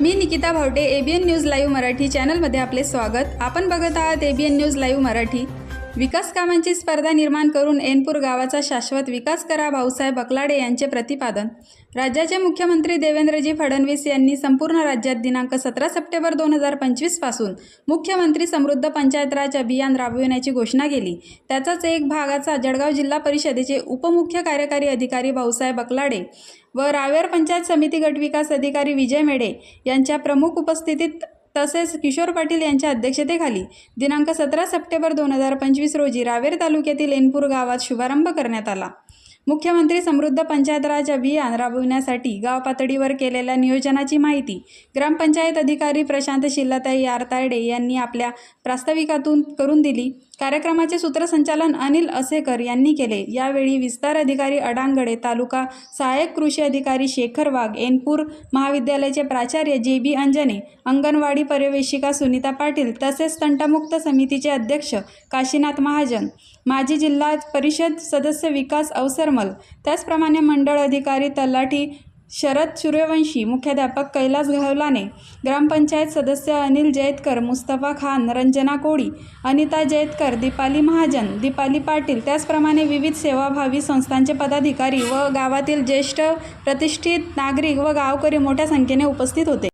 मी Nikita Bhavte ABN news live Marathi चॅनलमध्ये आपले स्वागत. आपण बघत आहात एबीएन न्यूज लाईव्ह मराठी. विकास कामांची स्पर्धा निर्माण करून एनपूर गावाचा शाश्वत विकास करा भाऊसाहेब बकलाडे यांचे प्रतिपादन. राज्याचे मुख्यमंत्री देवेंद्रजी फडणवीस यांनी संपूर्ण राज्यात दिनांक सतरा सप्टेंबर दोन हजार पंचवीसपासून मुख्यमंत्री समृद्ध पंचायत राज अभियान राबविण्याची घोषणा केली. त्याचाच एक भागाचा जळगाव जिल्हा परिषदेचे उपमुख्य कार्यकारी अधिकारी भाऊसाहेब बकलाडे व रावेर पंचायत समिती गटविकास अधिकारी विजय मेढे यांच्या प्रमुख उपस्थितीत तसेच किशोर पाटील यांच्या अध्यक्षतेखाली दिनांक सतरा सप्टेंबर दोन हजार पंचवीस रोजी रावेर तालुक्यातील एनपूर गावात शुभारंभ करण्यात आला. मुख्यमंत्री समृद्ध पंचायत राज अभियान राबविण्यासाठी गाव पातळीवर केलेल्या नियोजनाची माहिती ग्रामपंचायत अधिकारी प्रशांत शिल्लाताई आरतायडे यांनी आपल्या प्रास्ताविकातून करून दिली. कार्यक्रमाचे सूत्रसंचालन अनिल असेकर यांनी केले. यावेळी विस्तार अधिकारी अडांगडे तालुका सहाय्यक कृषी अधिकारी शेखर वाघ एनपूर महाविद्यालयाचे प्राचार्य जे बी अंजने अंगणवाडी पर्यवेक्षिका सुनीता पाटील तसेच तंटामुक्त समितीचे अध्यक्ष काशीनाथ महाजन माजी जिल्हा परिषद सदस्य विकास अवसर अवसरमल त्याचप्रमाणे मंडळ अधिकारी तलाठी शरद सूर्यवंशी मुख्याध्यापक कैलास घावलाने ग्रामपंचायत सदस्य अनिल जैतकर मुस्तफा खान रंजना कोळी अनिता जैतकर दीपाली महाजन दीपाली पाटील त्याचप्रमाणे विविध सेवाभावी संस्थांचे पदाधिकारी व गावातील ज्येष्ठ प्रतिष्ठित नागरिक व गावकरी मोठ्या संख्येने उपस्थित होते.